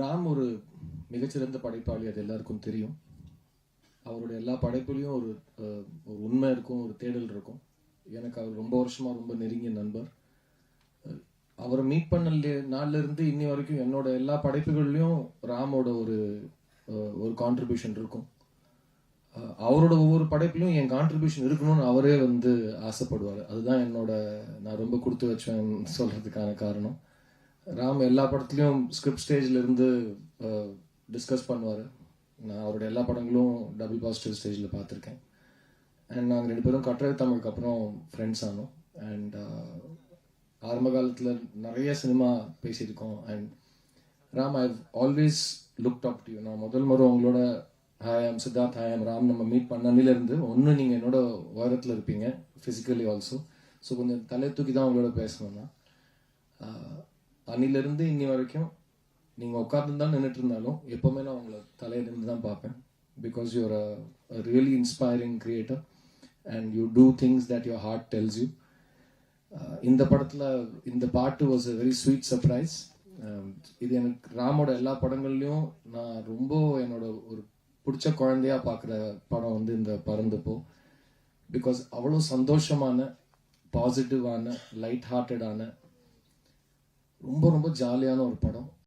ராம் ஒரு மிகச்சிறந்த படைப்பாளி அது எல்லாருக்கும் தெரியும். அவருடைய எல்லா படைப்புலையும் ஒரு ஒரு உண்மை இருக்கும் ஒரு தேடல் இருக்கும். எனக்கு அவர் ரொம்ப வருஷமாக ரொம்ப நெருங்கிய நண்பர். அவரை மீட் பண்ண நாள்லேருந்து இன்னி வரைக்கும் என்னோட எல்லா படைப்புகள்லையும் ராமோட ஒரு ஒரு கான்ட்ரிபியூஷன் இருக்கும். அவரோட ஒவ்வொரு படைப்புலையும் என் கான்ட்ரிபியூஷன் இருக்கணும்னு அவரே வந்து ஆசைப்படுவார். அதுதான் என்னோட நான் ரொம்ப கொடுத்து வச்சேன் சொல்கிறதுக்கான காரணம். ராம் எல்லா படத்துலையும் ஸ்கிரிப்ட் ஸ்டேஜ்ல இருந்து டிஸ்கஸ் பண்ணுவார். நான் அவரோட எல்லா படங்களும் டபுள் பாசிட்டிவ் ஸ்டேஜில் பார்த்துருக்கேன். அண்ட் நாங்கள் ரெண்டு பேரும் கட்டுரை தமிழுக்கு அப்புறம் ஃப்ரெண்ட்ஸ் ஆனோம். அண்ட் ஆரம்ப காலத்தில் நிறைய சினிமா பேசியிருக்கோம் and Ram I always look up to நான் முதல் முறை உங்களோட ஹாய் ஆம் சித்தார்த் ஹாய் ஆம் ராம் நம்ம மீட் பண்ணனிலேருந்து ஒன்று நீங்கள் என்னோட உயரத்தில் இருப்பீங்க ஃபிசிக்கலி ஆல்சோ ஸோ கொஞ்சம் தலை தூக்கி தான் உங்களோட பேசணும்னா. அன்னிலிருந்து இன்னி வரைக்கும் நீங்கள் உட்கார்ந்து தான் நின்றுட்டு இருந்தாலும் எப்போவுமே நான் உங்களை தலையிலிருந்து தான் பார்ப்பேன். Because you're a really inspiring creator and you do things that your heart tells you இந்த படத்தில் இந்த பாட்டு was a very sweet surprise இது எனக்கு ராமோட எல்லா படங்கள்லையும் நான் ரொம்ப என்னோட ஒரு பிடிச்ச குழந்தையா பார்க்குற படம் வந்து இந்த பறந்துப்போ. பிகாஸ் அவ்வளோ சந்தோஷமான பாசிட்டிவான லைட் ஹார்ட்டடான ரொம்ப ரொம்ப ஜாலியான ஒரு படம்.